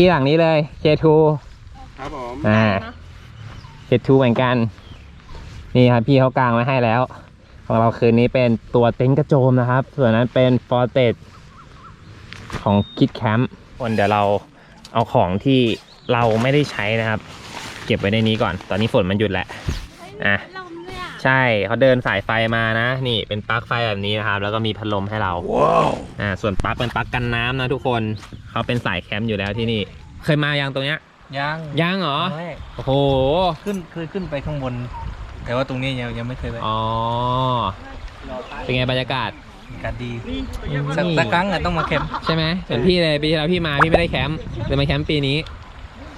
ของพี่หลังนี้เลย K2 ครับผมอ่า K2 เหมือนกัน นี่ครับพี่เขากางไว้ให้แล้ว ของเราคืนนี้เป็นตัวเต็นท์กระโจมนะครับ ส่วนนั้นเป็นฟอร์เตสของคิดแคมป์คนเดี๋ยวเราเอาของที่เราไม่ได้ใช้นะครับ เก็บไว้ในนี้ก่อน ตอนนี้ฝนมันหยุดแล้วอะลมเลยอะ ใช่เขาเดินสายไฟมานะ นี่เป็นปลั๊กไฟแบบนี้นะครับ แล้วก็มีพัดลมให้เราว้าวอ่าส่วนปลั๊กเป็นปลั๊กกันน้ำนะทุกคนเขาเป็นสายแคมป์อยู่แล้วที่นี่ เคยมายังตรงเนี้ยยังยังเหรอไม่โอ้โหขึ้นเคยขึ้นไปข้างบน แต่ว่าตรงนี้ยังยังไม่เคยไปอ๋อเป็นไงบรรยากาศอากาศดีสักสักครั้งอะต้องมาแคมป์ใช่ไหมเหมือนพี่เลยปีที่แล้วพี่มาพี่ไม่ได้แคมป์เลยมาแคมป์ปีนี้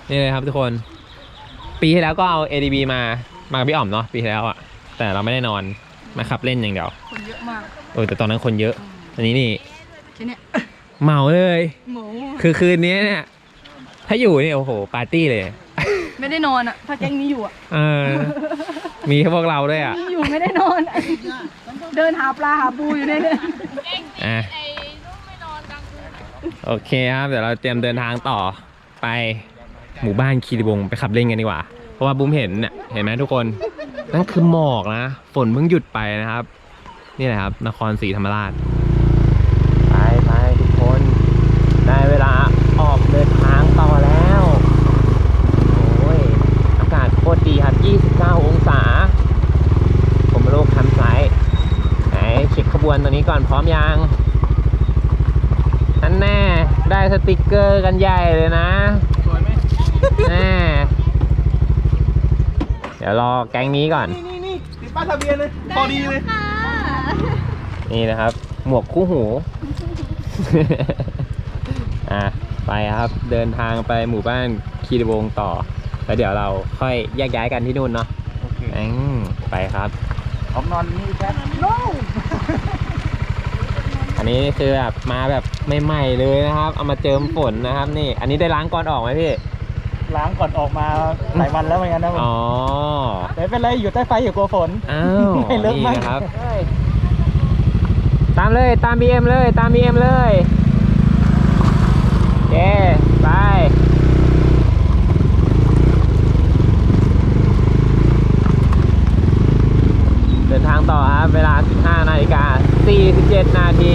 นี่เลยครับทุกคน ปีที่แล้วก็เอา ADB มามากับพี่อ๋อมเนาะปีที่แล้วอะ แต่เราไม่ได้นอนมาขับเล่นอย่างเดียวคนเยอะมากเออแต่ตอนนั้นคนเยอะ อันนี้นี่ทีเนี้ยเหมาเลย หมูคือคืนนี้เนี่ย ถ้าอยู่นี่โอ้โหปาร์ตี้เลย ไม่ได้นอนอะ ถ้าแก๊งนี้อยู่อะเออ มีแค่พวกเราด้วยอะนี่อยู่ไม่ได้นอนอะเดินหาปลาหาปูอยู่ในเนี่ย อะโอเคครับ เดี๋ยวเราเตรียมเดินทางต่อไปหมู่บ้านคีรีวงศ์ไปขับเล่นกันดีกว่า เพราะว่าบุ้มเห็นเนี่ยเห็นไหมทุกคน นั่นคือหมอกนะ ฝนเพิ่งหยุดไปนะครับ นี่แหละครับ นครศรีธรรมราช ไปไปทุกคน ได้เวลาออกเดินทางต่อแล้ว โอ้ย อากาศโคตรดีครับ 29 องศา ผมโลกแคมป์ไซต์ไหนเช็คขบวนตัวนี้ก่อนพร้อมยังนั่นแน่ ได้สติกเกอร์กันใหญ่เลยนะ สวยไหมแน่เดี๋ยวรอแก๊งนี้ก่อน นี่นี่นี่ติดป้ายทะเบียนเลยพอดีเลยนี่นะครับ หมวกคู่หู อะไปครับ เดินทางไปหมู่บ้านคีรีวงศ์ต่อ แล้วเดี๋ยวเราค่อยแยกย้ายกันที่นู่นเนาะโอเคอืมไปครับ ผมนอนนี่แป๊บอันนี้คือแบบมาแบบใหม่ๆเลยนะครับ เอามาเจิมฝนนะครับ นี่ อันนี้ได้ล้างก่อนออกไหมพี่ ล้างก่อนออกมาหลายวันแล้วเหมือนกันนะผมอ๋อแต่ไม่เป็นไรอยู่ใต้ไฟอยู่กลัวฝนอ้าวไม่เลอะนี่มากนะครับ ตามเลยตาม BM เลยตาม BM เลยโอเคไป เดินทางต่อครับ เวลา 15 นาฬิกา47 นาที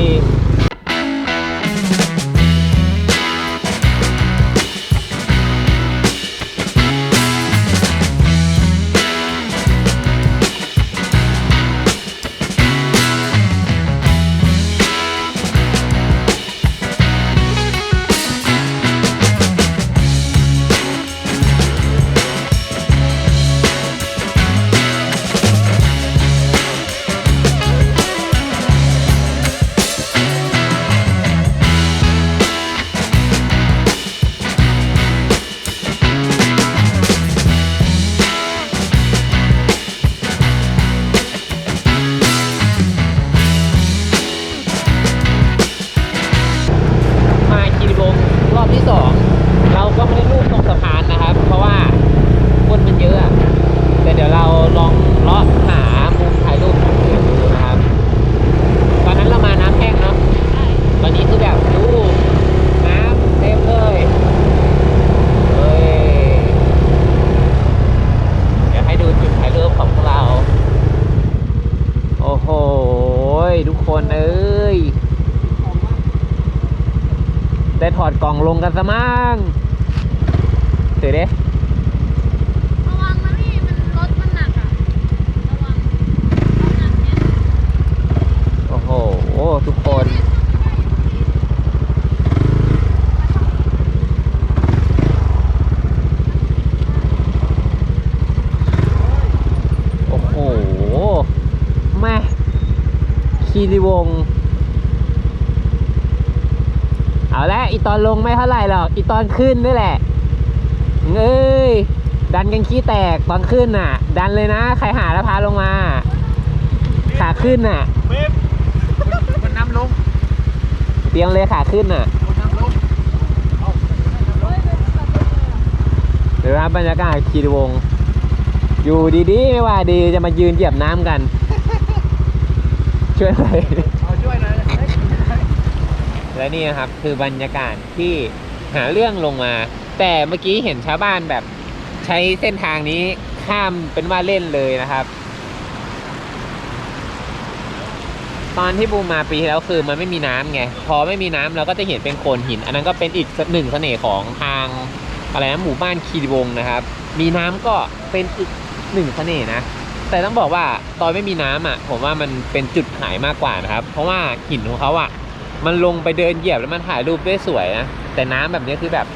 ถอดกล่องลงกันซะมั่งถือดิระวังนะพี่มันรถมันหนักอะระวังหนักเนี่ยโอ้โห ทุกคน โอ้โหแม่คีรีวงศ์เอาละอี ตอนลงไม่เท่าไหร่หรอก อีตอนขึ้นนี่แหละ เอ้ย ดันกันขี้แตกตอนขึ้นน่ะ ดันเลยนะ ใครหาแล้วพาลงมา ขาขึ้นน่ะเว็บมันน้ำลงเตรียมเลยขาขึ้นอะเดี๋ยวครับบรรยากาศคีรีวงศ์อยู่ดีๆ ไม่ว่าดีจะมายืนเหยียบน้ำกัน ช่วยหน่อยเอาช่วยหน่อย และนี่นะครับคือบรรยากาศที่หาเรื่องลงมา แต่เมื่อกี้เห็นชาวบ้านแบบใช้เส้นทางนี้ข้ามเป็นว่าเล่นเลยนะครับ ตอนที่บูมมาปีที่แล้วคือมันไม่มีน้ำไงพอไม่มีน้ำเราก็จะเห็นเป็นโขดหิน อันนั้นก็เป็นอีกหนึ่งเสน่ห์ของทางอะไรนะหมู่บ้านคีรีวงนะครับ มีน้ำก็เป็นอีกหนึ่งเสน่ห์นะแต่ต้องบอกว่าตอนไม่มีน้ำอะ ผมว่ามันเป็นจุดขายมากกว่านะครับ เพราะว่าหินของเขาอะ มันลงไปเดินเหยียบแล้วมันถ่ายรูปได้สวยนะ แต่น้ำแบบนี้คือแบบ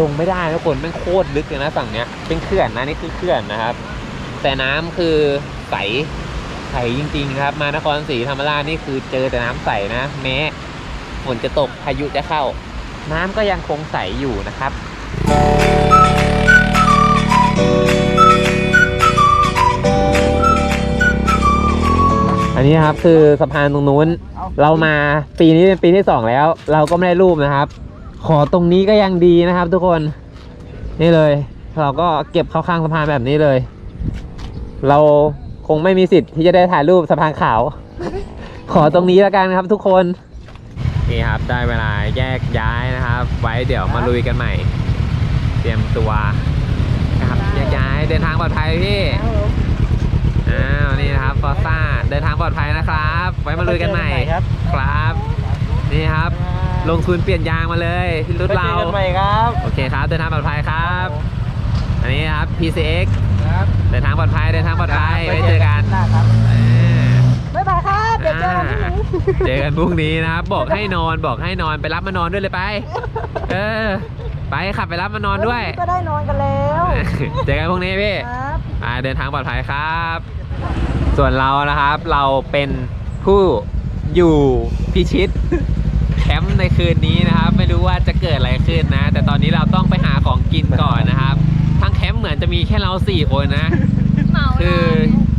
ลงไม่ได้ทุกคนมันโคตรลึกเลยนะฝั่งเนี้ย เป็นเขื่อนนะนี่คือเขื่อนนะครับ แต่น้ำคือใสใสจริงๆครับมานครศรีธรรมราชนี่คือเจอแต่น้ำใสนะ แม้ฝนจะตกพายุจะเข้า น้ำก็ยังคงใสอยู่นะครับอันนี้ครับคือสะพานตรงนู้น เรามาปีนี้เป็นปีที่สองแล้ว เราก็ไม่ได้รูปนะครับ ขอตรงนี้ก็ยังดีนะครับ ทุกคนนี่เลย เราก็เก็บเข้าข้างสะพานแบบนี้เลย เราคงไม่มีสิทธิ์ที่จะได้ถ่ายรูปสะพานขาว ขอตรงนี้แล้วกันครับ ทุกคนนี่ครับได้เวลาแยกย้ายนะครับ ไว้เดี๋ยวมาลุยกันใหม่ เตรียมตัวนะครับแยกย้ายเดินทางปลอดภัยพี่อ้าวนี่นะครับฟอซ่า เดินทางปลอดภัยนะครับ ไว้มาลุยกันใหม่ครับ ครับ นี่ครับ ลงทุนเปลี่ยนยางมาเลยที่รถเราไปจอกันใหม่ครับ โอเคครับ เดินทางปลอดภัยครับ อันนี้ครับ PCX ครับเดินทางปลอดภัยเดินทางปลอดภัยไว้เจอกันครับเออบ๊ายบายครับเดี๋ยวเจอกันพรุ่งนี้เจอกันพรุ่งนี้นะครับ บอกให้นอนบอกให้นอนไปรับมานอนด้วยเลยไป เออ ไปขับไปรับมานอนด้วย ก็ได้นอนกันแล้ว เจอกันพรุ่งนี้พี่ครับอ่าเดินทางปลอดภัยครับ ส่วนเรานะครับเราเป็นผู้อยู่พิชิตแคมป์ในคืนนี้นะครับ ไม่รู้ว่าจะเกิดอะไรขึ้นนะ แต่ตอนนี้เราต้องไปหาของกินก่อนนะครับ ทั้งแคมป์เหมือนจะมีแค่เราสี่คนนะ เหมาคือ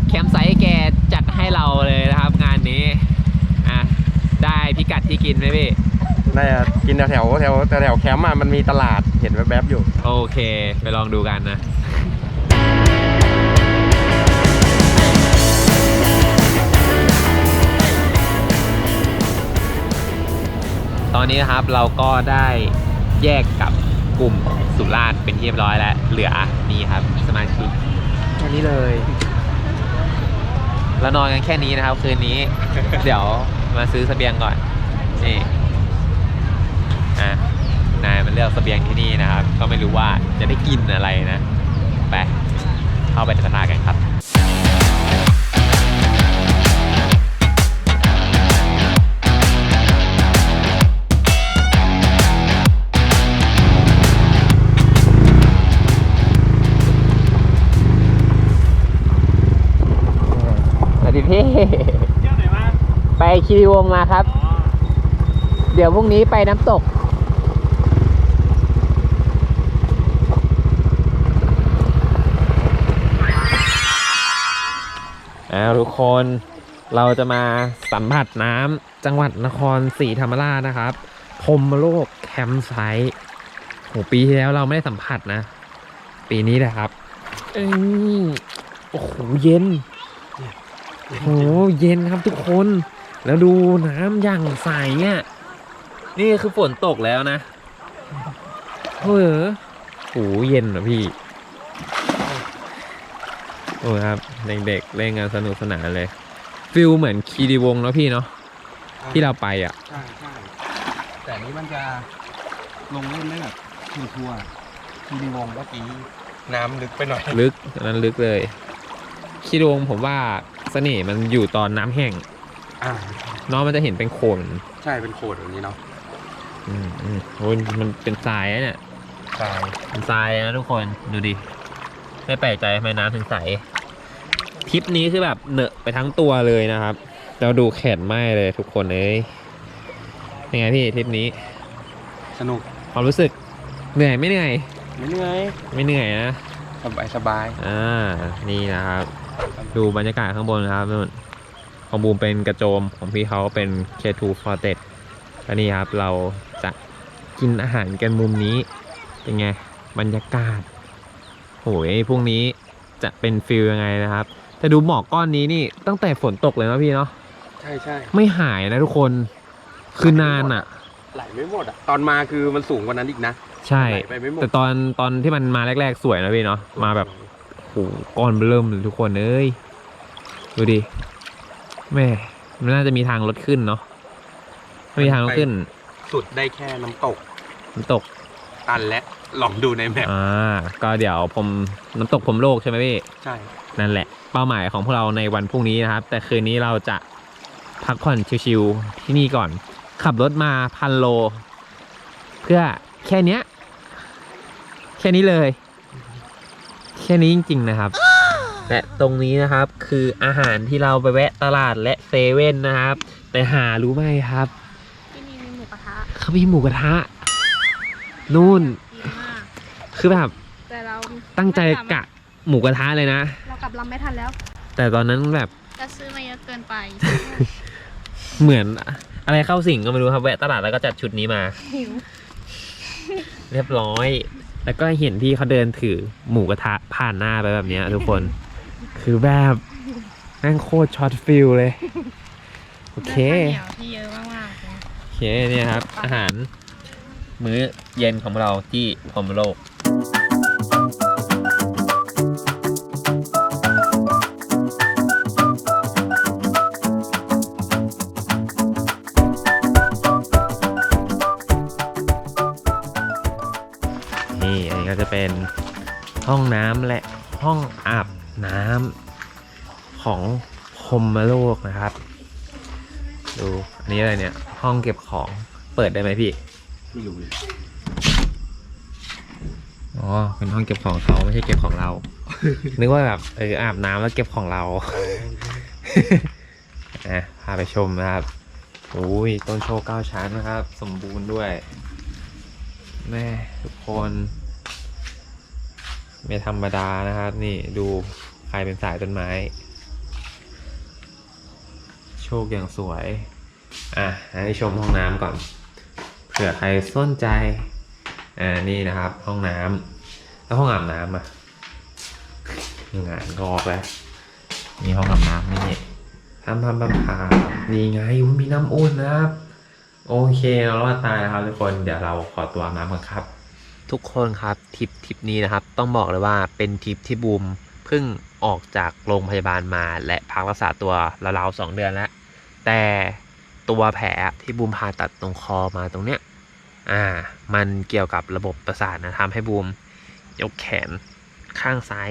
แคมป์ไซต์แกจัดให้เราเลยนะครับ งานนี้อะได้พิกัดที่กินไหมพี่ น่าจะกินแถวแถวแถวแถวแคมป์อะมันมีตลาดเห็นแวบๆอยู่ โอเค ไปลองดูกันนะ ตอนนี้นะครับเราก็ได้แยกกับกลุ่มสุราษฎร์เป็นที่เรียบร้อยแล้ว เหลือนี่ครับ สมาชิกแค่นี้เลยแล้วนอนกันแค่นี้นะครับ คืนนี้ เดี๋ยวมาซื้อสเสบียงก่อนนี่อะนายมันเลือกสเสบียงที่นี่นะครับ ก็ไม่รู้ว่าจะได้กินอะไรนะไปเข้าไปสถานกันครับ สวัสดีพี่เที่ยวไหนมาไปคีรีวงมาครับเดี๋ยวพรุ่งนี้ไปน้ำตกอ้าทุกคนเราจะมาสัมผัสน้ำจังหวัดนครศรีธรรมราชนะครับพรหมโลกแคมป์ไซต์โหปีที่แล้วเราไม่ได้สัมผัสนะ ปีนี้แหละครับเอ้ยโอ้โหเย็น โอ้โหเย็นครับทุกคน แล้วดูน้ำอย่างใสอะนี่คือฝนตกแล้วนะเฮ้ยโอ้โหเย็นอะพี่ โอ้ครับ เด็กๆเล่นกันสนุกสนานเลยฟิลเหมือนคีรีวงศ์เนาะพี่เนาะที่เราไปอะใช่ใช่แต่อันนี้มันจะลงเล่นได้แบบทัวร์ๆทีดีวงเมื่อกี้น้ำลึกไปหน่อย ลึกอันนั้นลึกเลยคีรีวงศ์ผมว่า เสน่ห์มันอยู่ตอนน้ำแห้งอ่าเน้องมันจะเห็นเป็นโคลนใช่เป็นโขดแบบนี้เนาะอืมอืมโอ้ยมันเป็นทรายนะเนี่ย ใช่เป็นทรายนะทุกคนดูดิ ไม่แปลกใจทำไมน้ำถึงใสทริปนี้คือแบบเหนอะไปทั้งตัวเลยนะครับ เราดูแขนไหมเลยทุกคนเอ้ยเป็นไงพี่ทริปนี้ สนุกความรู้สึกเหนื่อยไม่เหนื่อย ไม่เหนื่อยไม่เหนื่อยนะ สบายสบาย อ่า นี่นะครับ ดูบรรยากาศข้างบนนะครับนู่นของบูมเป็นกระโจมของพี่เขาเป็น K2 f o r t e ก็นี่ครับเราจะกินอาหารกันมุมนี้ เป็นไง บรรยากาศโหยพรุ่งนี้จะเป็นฟิลยังไงนะครับ แต่ดูหมอกก้อนนี้นี่ตั้งแต่ฝนตกเลยนะพี่เนาะใช่ใช่ไม่หายนะทุกคนคือนานอะ ไหลไม่หมดอะตอนมาคือมันสูงกว่านั้นอีกนะใช่ ไหลไปไม่หมดแต่ตอนตอนที่มันมาแรก ๆ สวยนะพี่เนาะมาแบบ โหก้อนเริ่มเลยทุกคนเอ้ย ดูดิ แม่มันน่าจะมีทางรถขึ้นเนาะไม่มีทางรถขึ้น สุดได้แค่น้ำตก น้ำตก ตันและลองดูในแมปอ่า ก็เดี๋ยวผมน้ำตกผมโลกใช่ไหมพี่ ใช่ นั่นแหละ เป้าหมายของพวกเราในวันพรุ่งนี้นะครับ แต่คืนนี้เราจะพักผ่อนชิวๆที่นี่ก่อน ขับรถมาพันโล เพื่อแค่เนี้ย แค่นี้เลย แค่นี้จริง ๆ นะครับ และตรงนี้นะครับคืออาหารที่เราไปแวะตลาดและเซเว่นนะครับ แต่หารู้ไหมครับที่นี่มีหมูกระทะเขามีหมูกระทะนู่นดีมากคือแบบแต่เราตั้งใจกะหมูกระทะเลยนะ เรากลับลำไม่ทันแล้วแต่ตอนนั้นแบบจะซื้อมาเยอะเกินไปเหมือนอะไรเข้าสิ่งก็ไม่รู้ครับแวะตลาดแล้วก็จัดชุดนี้มา หิว เรียบร้อย แล้วก็เห็นพี่เขาเดินถือหมูกระทะผ่านหน้าไปแบบเนี้ยทุกคน คือแบบแม่งโคตรช็อตฟิลเลย โอเคได้ข้าวเหนียวที่เยอะมากๆเลยโอเคเนี่ยครับ อาหาร มื้อเย็นของเราที่พรหมโลก เป็นห้องน้ำและห้องอาบน้ำของพรหมโลกนะครับ ดูอันนี้อะไรเนี่ย ห้องเก็บของเปิดได้ไหมพี่ ไม่รู้เลยอ๋อเป็นห้องเก็บของเขาไม่ใช่เก็บของเรา นึกว่าแบบเอออาบน้ำแล้วเก็บของเราอะพาไปชมนะครับโอ้ยต้นโชว์เก้าชั้นนะครับ สมบูรณ์ด้วย แม่ทุกคน ไม่ธรรมดานะครับ นี่ดูใครเป็นสายต้นไม้ โชคอย่างสวย อะให้ชมห้องน้ำก่อน เผื่อใครสนใจ อ่า นี่นะครับ ห้องน้ำแล้วห้องอาบน้ำอะงานงอกแล้วมีห้องอาบน้ำนี่ทำทำทำทำนี่ไงมีน้ำอุ่นนะครับ โอเคเรารอดตายแล้วครับทุกคน เดี๋ยวเราขอตัวอาบน้ำกันครับ ทุกคนครับทริปทริปนี้นะครับ ต้องบอกเลยว่าเป็นทริปที่บูมเพิ่งออกจากโรงพยาบาลมา และพักรักษาตัวราวๆสองเดือนแล้ว แต่ตัวแผลที่บูมผ่าตัดตรงคอมาตรงเนี้ยอ่า มันเกี่ยวกับระบบประสาทนะทำให้บูมยกแขนข้างซ้าย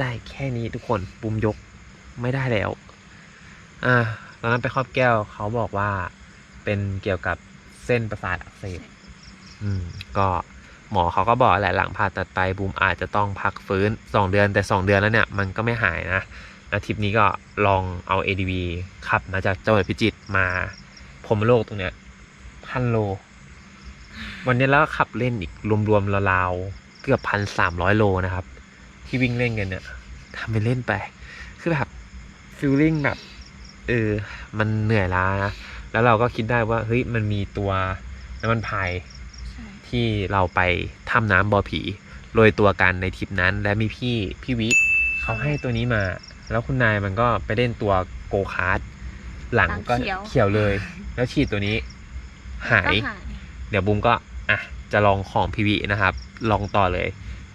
ได้แค่นี้ทุกคนบูมยกไม่ได้แล้ว อ่าตอนนั้นไปครอบแก้วเขาบอกว่าเป็นเกี่ยวกับเส้นประสาทอักเสบ อืม ก็ หมอเขาก็บอกแหละหลังผ่าตัดไปบูมอาจจะต้องพักฟื้น 2 เดือนแต่ 2 เดือนแล้วเนี่ยมันก็ไม่หายนะแล้วทริปนี้ก็ลองเอา ADV ขับมาจากจังหวัดพิจิตรมาพรมโลกตรงเนี้ยพันโล วันนี้แล้วขับเล่นอีกรวมๆราวๆเกือบพันสามร้อยโลนะครับ ที่วิ่งเล่นกันเนี่ยทำไปเล่นไป คือแบบฟิลลิ่งแบบเออมันเหนื่อยล้านะแล้วเราก็คิดได้ว่าเฮ้ยมันมีตัวน้ำมันพาย ที่เราไปถ้ำน้ำบอผีโรยตัวกันในทริปนั้น และมีพี่พี่วิเขาให้ตัวนี้มา แล้วคุณนายมันก็ไปเล่นตัวโกคาร์ดหลังก็หลังเขียว เขียวเลย แล้วฉีดตัวนี้หาย ก็หายเดี๋ยวบูมก็อะจะลองของพีวีนะครับ ลองต่อเลย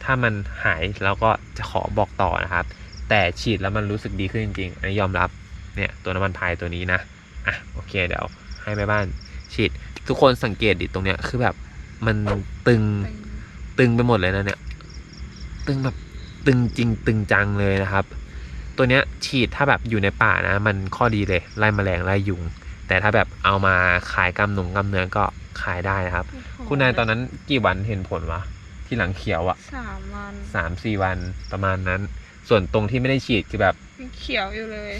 ถ้ามันหายแล้วก็จะขอบอกต่อนะครับ แต่ฉีดแล้วมันรู้สึกดีขึ้นจริงๆอันนี้ยอมรับเนี่ยตัวน้ำมันพายตัวนี้นะอะโอเคเดี๋ยวให้แม่บ้านฉีด ทุกคนสังเกตดิตรงเนี้ยคือแบบ มันตึงเป็นตึงไปหมดเลยนะเนี่ย ตึงแบบตึงจริงตึงจังเลยนะครับ ตัวเนี้ยฉีดถ้าแบบอยู่ในป่านะ มันข้อดีเลยไล่แมลงไล่ยุง แต่ถ้าแบบเอามาขายกำหนุงกำเนื้อก็ขายได้นะครับ คุณนายตอนนั้นกี่วันเห็นผลวะที่หลังเขียวอะสามวันสามสี่วันประมาณนั้น ส่วนตรงที่ไม่ได้ฉีดคือแบบยังเขียวอยู่เลย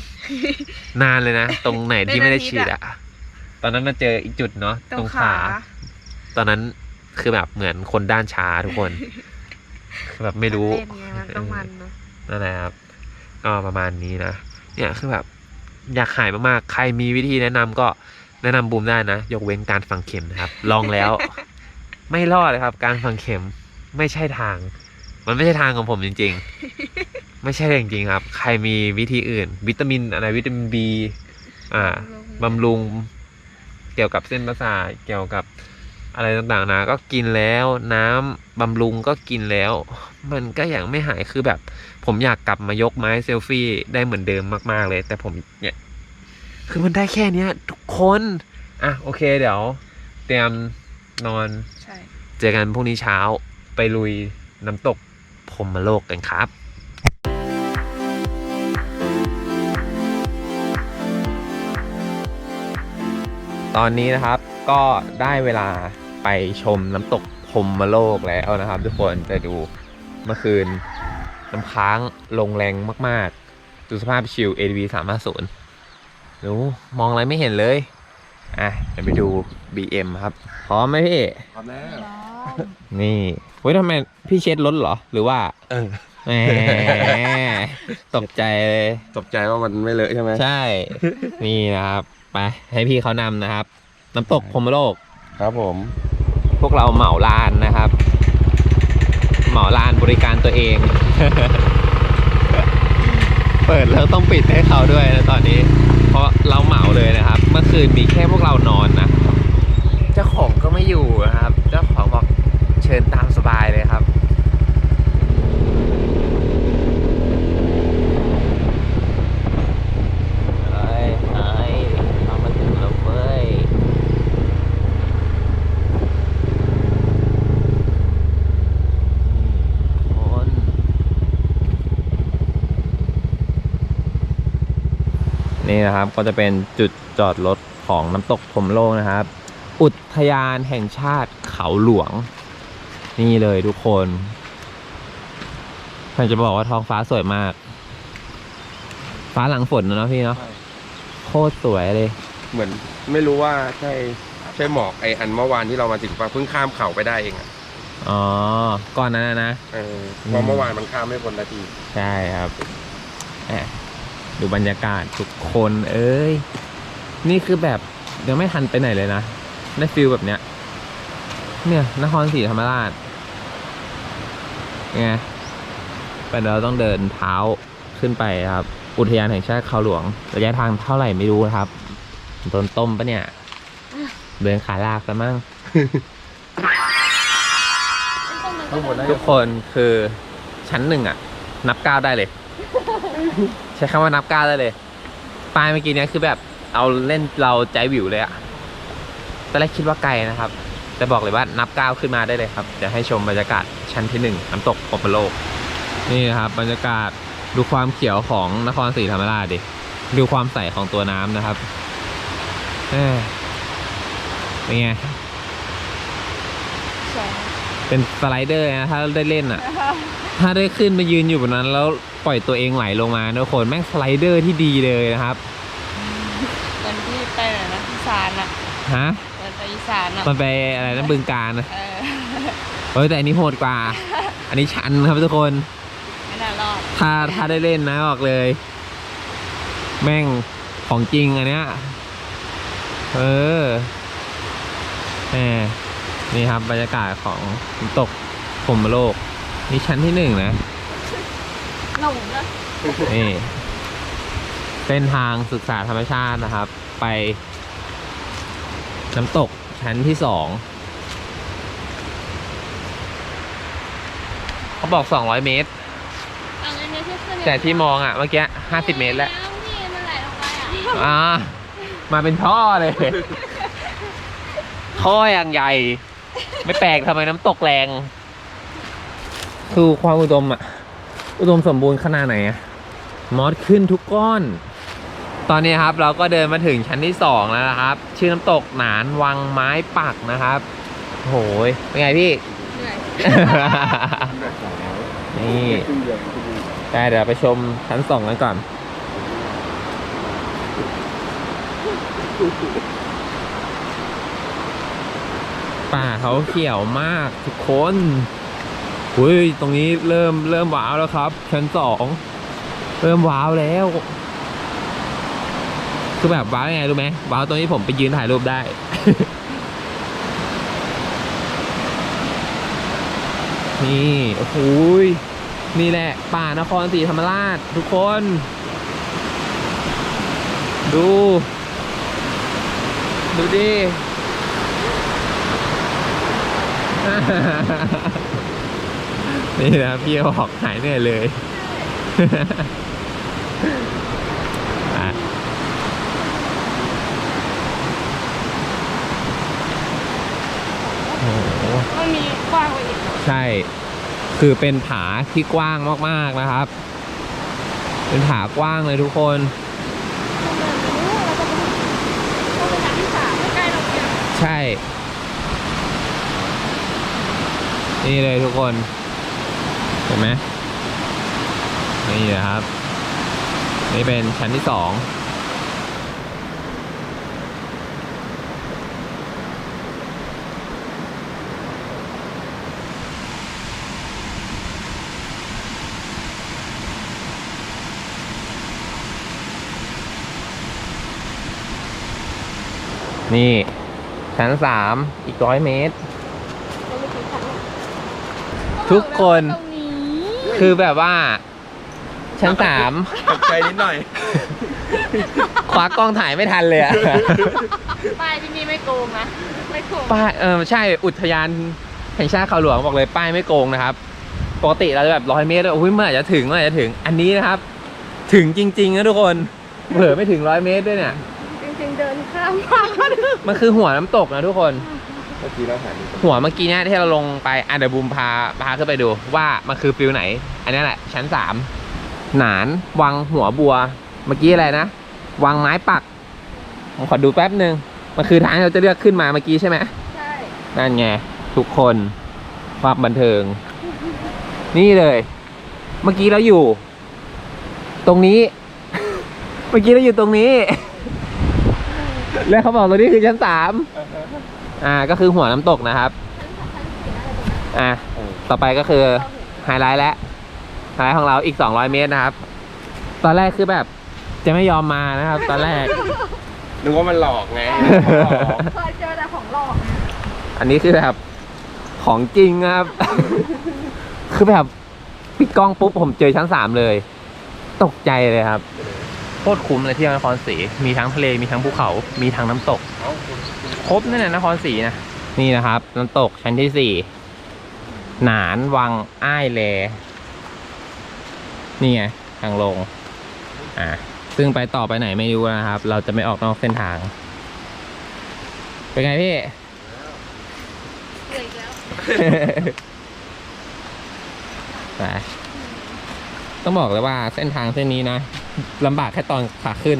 นานเลยนะ ตรงไหนที่ไม่ได้ฉีดเป็นอาอะทิตย์ตอนนั้นมาเจออีกจุดเนาะตตรรงงขาขา ตอนนั้น คือแบบเหมือนคนด้านชาทุกคน คือแบบไม่รู้เล่นไงมันต้องมันเนอะนั่นแหละครับก็ประมาณนี้นะเนี่ยคือแบบอยากหายมากๆ ใครมีวิธีแนะนำก็แนะนำบูมได้นะ ยกเว้นการฝังเข็มนะครับ ลองแล้ว ไม่รอดเลยครับ การฝังเข็มไม่ใช่ทาง มันไม่ใช่ทางของผมจริง ๆ ไม่ใช่เลยจริงๆครับ ใครมีวิธีอื่น วิตามินอะไรวิตามินบีอ่าบำรุง เกี่ยวกับเส้นประสาทเกี่ยวกับ อะไรต่างๆนะก็กินแล้วน้ำบำรุงก็กินแล้ว มันก็ยังไม่หายคือแบบ ผมอยากกลับมายกไม้เซลฟี่ได้เหมือนเดิมมากๆเลย แต่ผมเนี่ยคือมันได้แค่เนี้ย ทุกคนอะโอเคเดี๋ยว เตรียมนอนใช่เจอกันพรุ่งนี้เช้าไปลุยน้ำตกพรหมโลกกันครับตอนนี้นะครับก็ได้เวลา ไปชมน้ำตกพรหมโลกแล้วนะครับ ทุกคนแต่ดูเมื่อคืนน้ำค้างลงแรงมากๆ ดูสภาพชิล ADV 350ดูมองอะไรไม่เห็นเลย อะเดี๋ยวไปดู BM ครับ พร้อมไหมพี่ พร้อมแล้ว นี่เฮ้ยทำไมพี่เช็ดรถเหรอ หรือว่า เออแหมตกใจเลยตกใจว่ามันไม่เลอะใช่ไหมใช่ นี่นะครับ ไปให้พี่เขานำนะครับ น้ำตกพรหมโลก ครับผม พวกเราเหมาลานนะครับ เหมาลานบริการตัวเอง เปิดแล้วต้องปิดให้เขาด้วยนะตอนนี้ เพราะเราเหมาเลยนะครับ เมื่อคืนมีแค่พวกเรานอนนะ เจ้าของก็ไม่อยู่นะครับ เจ้าของบอกเชิญตามสบายเลยครับ เฮ้ยเฮ้ยเรามาถึงแล้วเว้ย คน นี่นะครับก็จะเป็นจุดจอดรถของน้ำตกพรหมโลกนะครับ อุทยานแห่งชาติเขาหลวง นี่เลยทุกคนผมจะบอกว่าท้องฟ้าสวยมาก ฟ้าหลังฝนนะเนาะพี่เนาะโคตรสวยเลย เหมือนไม่รู้ว่าใช่ใช่หมอกไออันเมื่อวานที่เรามาถึงปะเพิ่งข้ามเขาไปได้เองอะอ๋อ ก่อนนั้นนะนะเออเพราะเมื่อวานมันข้ามไม่พ้นนาที ใช่ครับแหม ดูบรรยากาศทุกคนเอ้ย นี่คือแบบยังไม่ทันไปไหนเลยนะ ได้ฟิลแบบเนี้ย เนี่ยนครศรีธรรมราชไงแต่เราต้องเดินเท้าขึ้นไปครับ อุทยานแห่งชาติเขาหลวง ระยะทางเท่าไหร่ไม่รู้นะครับโดนต้มปะเนี่ย เดินขาลากซะมั่งข้างบนได้ทุกคนคือชั้นหนึ่งอะนับก้าวได้เลย ใช้คำว่านับก้าวได้เลยป้ายเมื่อกี้เนี้ยคือแบบเอาเล่นเราใจวิวเลยอะตอนแรกคิดว่าไกลนะครับ แต่บอกเลยว่านับก้าวขึ้นมาได้เลยครับจะให้ชมบรรยากาศชั้นที่หนึ่งน้ำตกปปโลก นี่นะครับ บรรยากาศดูความเขียวของนครศรีธรรมราชดิดูความใสของตัวน้ำนะครับ เอ้ยเป็นไง เป็นสไลเดอร์นะถ้าได้เล่นอะ ถ้าได้ขึ้นมายืนอยู่บนนั้น แล้วปล่อยตัวเองไหลลงมาทุกคนแม่งสไลเดอร์ที่ดีเลยนะครับเหมือนที่ไปไหนนะอีสานอะฮะเหมือนไปอีสานอะมันไปอะไรนะบึงการนะเออเฮ้ยแต่อันนี้โหดกว่า อันนี้ชันครับทุกคน ไม่น่ารอดถ้าถ้าได้เล่นนะบอกเลย แม่งของจริงอันเนี้ยเออแหม นี่ครับบรรยากาศของน้ำตกพรหมโลก นี่ชั้นที่หนึ่งนะหลงนะนี่เส้นทางศึกษาธรรมชาตินะครับ ไป น้ำตกชั้นที่สองเขาบอก200เมตร อันนี้ที่ขึ้นแต่ที่มองอะเมื่อกี้50เมตรแล้วพี่มันไหลลงไปอะอ่า มาเป็นท่อเลย ท่ออย่างใหญ่ ไม่แปลกทำไมน้ำตกแรง คือความอุดมอะอุดมสมบูรณ์ขนาดไหนอะมอสขึ้นทุกก้อน ตอนนี้ครับเราก็เดินมาถึงชั้นที่สองแล้วนะครับ ชื่อน้ำตกหนานวังไม้ปักนะครับโหยเป็นไงพี่ เหนื่อยนี่แต่เดี๋ยวไปชมชั้นสองกันก่อน ป่าเขาเขียวมากทุกคนอุ้ยตรงนี้เริ่มเริ่มว้าวแล้วครับ ชั้นสองเริ่มว้าวแล้วคือแบบว้าวยังไงรู้ไหมว้าวตรงที่ผมไปยืนถ่ายรูปได้ นี่โอ้โหยนี่แหละ ป่านครศรีธรรมราชทุกคน ดู ดูดิ นี่นะครับพี่บอกหายเหนื่อยเลยอะโอ้โหมันมีกว้างกว่าอีกใช่ คือเป็นผาที่กว้างมากๆนะครับ เป็นผากว้างเลยทุกคน เราจะไปเราจะไปทางที่สามใกล้ๆเราเนี่ย ใช่ นี่เลยทุกคน เห็นไหมนี่นะครับ นี่เป็นชั้นที่สองนี่ ชั้นสามอีกร้อยเมตร เราไปถึงชั้นเนี่ย ทุกคนตรงนี้คือแบบว่า ชั้นสามตกใจนิดหน่อย คว้ากล้องถ่ายไม่ทันเลยอะป้ายที่นี่ไม่โกงนะไม่โกงป้ายเออใช่อุทยานแห่งชาติเขาหลวงบอกเลยป้ายไม่โกงนะครับปกติเราจะแบบร้อยเมตรโอ้ยเมื่อไหร่จะถึงเมื่อไหร่จะถึงอันนี้นะครับ ถึงจริงๆนะทุกคนเผลอไม่ถึงร้อยเมตรด้วยเนี่ยจริงๆเดินข้ามมาก็ถึงมันคือหัวน้ำตกนะทุกคนเมื่อกี้เราถ่ายนี่หัวเมื่อกี้เนี่ยที่เราลงไปอะเดี๋ยวบูมพาพาขึ้นไปดูว่ามันคือฟิลไหน อันนี้แหละ ชั้นสามหนานวังหัวบัว เมื่อกี้อะไรนะวังไม้ปักผมขอดูแป๊บหนึ่งมันคือทางที่เราจะเลือกขึ้นมาเมื่อกี้ใช่ไหมใช่นั่นไงทุกคนความบันเทิง นี่เลย เมื่อกี้เราอยู่ ตรงนี้ เมื่อกี้เราอยู่ตรงนี้ แล้วเขาบอกตรงนี้คือชั้นสาม อ่าก็คือหัวน้ำตกนะครับ อะต่อไปก็คือไฮไลท์แล้วไฮไลท์ของเราอีก 200 เมตรนะครับ ตอนแรกคือแบบจะไม่ยอมมานะครับ ตอนแรก นึกว่ามันหลอกไงเคยเจอแต่ของหลอกนะอันนี้คือแบบของจริงครับ คือแบบปิดกล้องปุ๊บผมเจอชั้นสามเลย ตกใจเลยครับโคตรคุ้มเลยที่นครศรีมีทั้งทะเลมีทั้งภูเขา มีทั้งน้ำตกค รบนั่นแหละนครศรีนะนี่นะครับน้ำตกชั้นที่สี่หนานวังอ้ายแลนี่ไงทางลง อ่าซึ่งไปต่อไปไหนไม่รู้นะครับ เราจะไม่ออกนอกเส้นทาง เป็นไงพี่เหนื่อยอีกแล้วไปต้องบอกเลยว่าเส้นทางเส้นนี้นะลำบากแค่ตอนขาขึ้น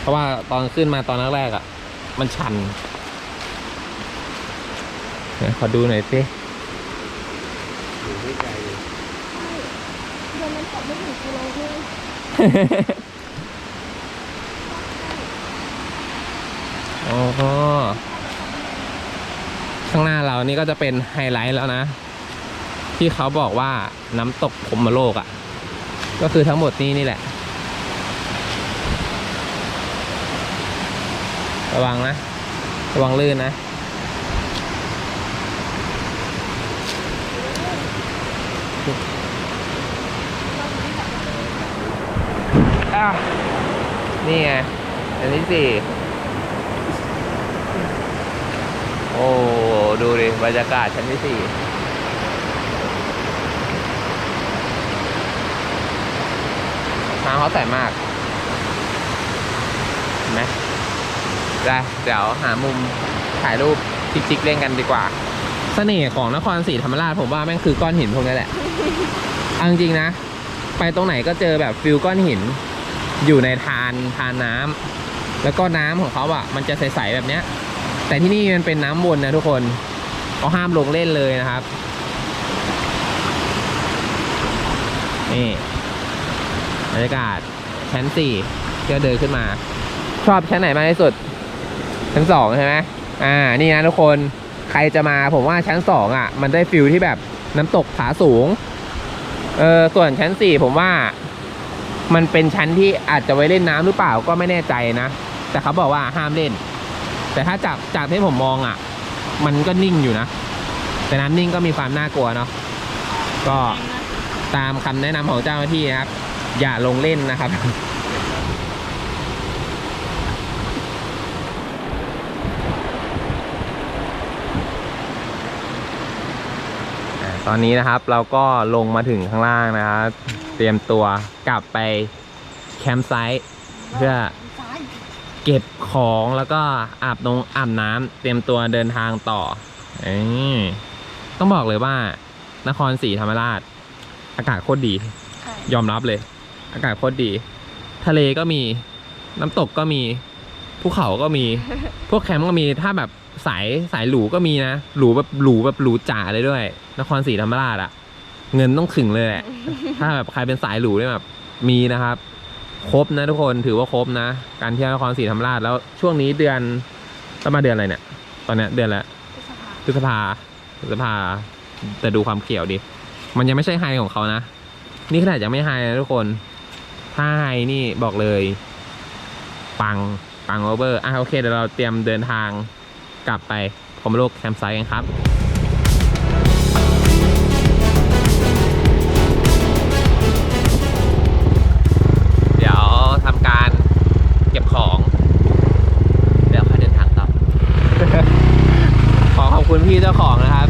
เพราะว่าตอนขึ้นมาตอนแรกๆอะ มันชันเดี๋ยวขอดูหน่อยสิเดินมันตกไม่ถึงกิโลเลยโอ้โหข้างหน้าเรานี่ก็จะเป็นไฮไลท์แล้วนะ ที่เขาบอกว่าน้ำตกพรหมโลกอะ่ะ ก็คือทั้งหมดนี้นี่แหละ ระวังนะ ระวังลื่นนะอ้านี่ไง อันที่สี่โอ้ ดูดิ บรรยากาศชั้นที่สี่น้ำเขาใสมากเห็นไหม ได้เดี๋ยวหามุมถ่ายรูปจิกๆเล่นกันดีกว่า เสน่ห์ของนครศรีธรรมราชผมว่าแม่งคือก้อนหินพวกนี้แหละเอาจริงๆนะ ไปตรงไหนก็เจอแบบฟิลก้อนหิน อยู่ในทานทานน้ำแล้วก็น้ำของเขาอะมันจะใสๆแบบเนี้ย แต่ที่นี่มันเป็นน้ำวนนะทุกคนเขาห้ามลงเล่นเลยนะครับนี่บรรยากาศชั้นสี่ที่เราเดินขึ้นมา ชอบชั้นไหนมากที่สุด ชั้นสองใช่ไหมอ่า นี่นะทุกคน ใครจะมาผมว่าชั้นสองอะ มันได้ฟิลที่แบบน้ำตกผาสูง เออ ส่วนชั้นสี่ผมว่า มันเป็นชั้นที่อาจจะไว้เล่นน้ำหรือเปล่าก็ไม่แน่ใจนะ แต่เขาบอกว่าห้ามเล่น แต่ถ้าจากจากที่ผมมองอะ มันก็นิ่งอยู่นะ แต่น้ำนิ่งก็มีความน่ากลัวเนาะ ก็ตามคำแนะนำของเจ้าหน้าที่นะครับ อย่าลงเล่นนะครับ ตอนนี้นะครับเราก็ลงมาถึงข้างล่างนะครับเตรียมตัวกลับไปแคมป์ไซต์เพื่อเก็บของแล้วก็อาบนงอาบน้ำเตรียมตัวเดินทางต่อเอ้ยต้องบอกเลยว่านครศรีธรรมราช อากาศโคตรดีใช่ยอมรับเลย อากาศโคตรดี ทะเลก็มีน้ำตกก็มีภูเขาก็มี พวกแคมป์ก็มีถ้าแบบ สายสายหรูก็มีนะ หรูแบบหรูแบบหรูจ๋าเลยด้วย นครศรีธรรมราชอะเงินต้องถึงเลยแหละ ถ้าแบบใครเป็นสายหรูเนี่ยแบบมีนะครับ ครบนะทุกคนถือว่าครบนะ การเที่ยวนครศรีธรรมราชแล้วช่วงนี้เดือนประมาณเดือนอะไรเนี่ย ตอนเนี้ยเดือนละพฤษภาพฤษภาพฤษภาแต่ดูความเขียวดิ มันยังไม่ใช่ไฮของเขานะ นี่ขนาดยังไม่ไฮนะทุกคน ถ้าไฮนี่บอกเลย ปังปังโอเวอร์อะโอเคเดี๋ยวเราเตรียมเดินทาง กลับไปพรหมโลกแคมป์ไซต์กันครับเดี๋ยวทำการเก็บของเดี๋ยวค่อยเดินทางต่อขอขอบคุณพี่เจ้าของนะครับ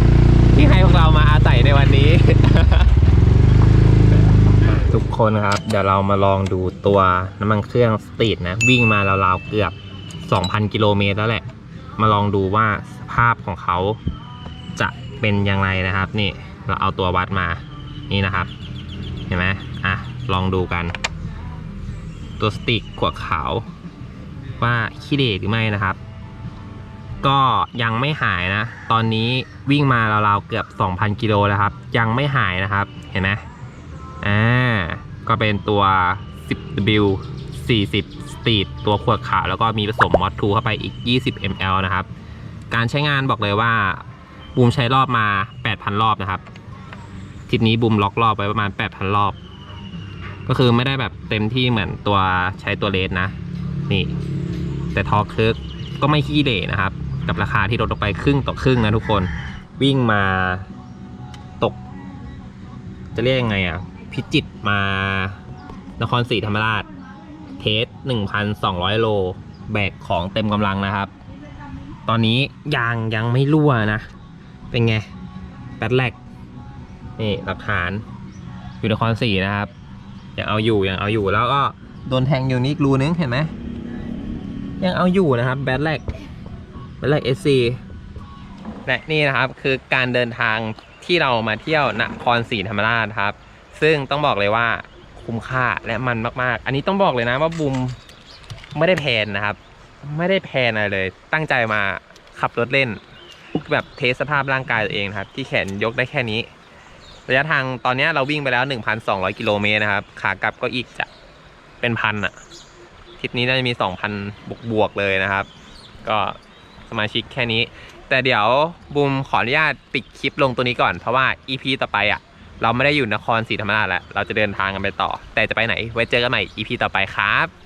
ที่ให้พวกเรามาอาศัยในวันนี้ ทุกคนครับ เดี๋ยวเรามาลองดูตัวน้ำมันเครื่องสตรีทนะ วิ่งมาราวๆเกือบ 2,000 กิโลเมตรแล้วแหละ มาลองดูว่าสภาพของเขาจะเป็นยังไงนะครับ นี่เราเอาตัววัดมานี่นะครับ เห็นไหมอะลองดูกัน ตัวสติกขวดขาว ว่าขี้เหร่หรือไม่นะครับ ก็ยังไม่หายนะ ตอนนี้วิ่งมาราวๆเกือบ 2,000 กิโลแล้วครับ ยังไม่หายนะครับ เห็นไหมอ่าก็เป็นตัว 10W 40 Street ตัวขวดขาวแล้วก็มีผสมมอสทูเข้าไปอีก 20 ml นะครับ การใช้งานบอกเลยว่าบูมใช้รอบมา 8,000 รอบนะครับทริปนี้บูมล็อกรอบไว้ประมาณ 8,000 รอบ ก็คือไม่ได้แบบเต็มที่เหมือนตัวใช้ตัวเลสนะ นี่ แต่ทอร์คเคิร์กก็ไม่ขี้เหร่นะครับ กับราคาที่ลดลงไปครึ่งต่อครึ่งนะทุกคนวิ่งมาตก จะเรียกยังไงอะ พิจิตมานครศรีธรรมราช ส 1,200 โล แบกของเต็มกำลังนะครับ ตอนนี้ยางยังไม่รั่วนะ เป็นไง แบตแลกนี่หลักฐาน อยู่นครศรีนะครับ ยังเอาอยู่ ยังเอาอยู่ แล้วก็โดนแทงอยู่นี่อีกรูนึง เห็นไหม ยังเอาอยู่นะครับ แบทแลกแบทแลกเอซีและนี่นะครับคือการเดินทางที่เรามาเที่ยวนครศรีธรรมราชครับ ซึ่งต้องบอกเลยว่า คุ้มค่าและมันมาก ๆ อันนี้ต้องบอกเลยนะว่าบุมไม่ได้แพนนะครับ ไม่ได้แพนอะไรเลย ตั้งใจมาขับรถเล่น แบบเทสสภาพร่างกายตัวเองครับ ที่แขนยกได้แค่นี้ ระยะทางตอนนี้เราวิ่งไปแล้ว 1,200 กิโลเมตรนะครับ ขากลับก็อีกจะเป็นพันอะทริปนี้น่าจะมี 2,000 บวกบวกเลยนะครับ ก็สมาชิกแค่นี้ แต่เดี๋ยวบูมขออนุญาตปิดคลิปลงตัวนี้ก่อนเพราะว่า EP ต่อไปอะ เราไม่ได้อยู่นครศรีธรรมราชแล้ว เราจะเดินทางกันไปต่อ แต่จะไปไหน ไว้เจอกันใหม่ EP ต่อไปครับ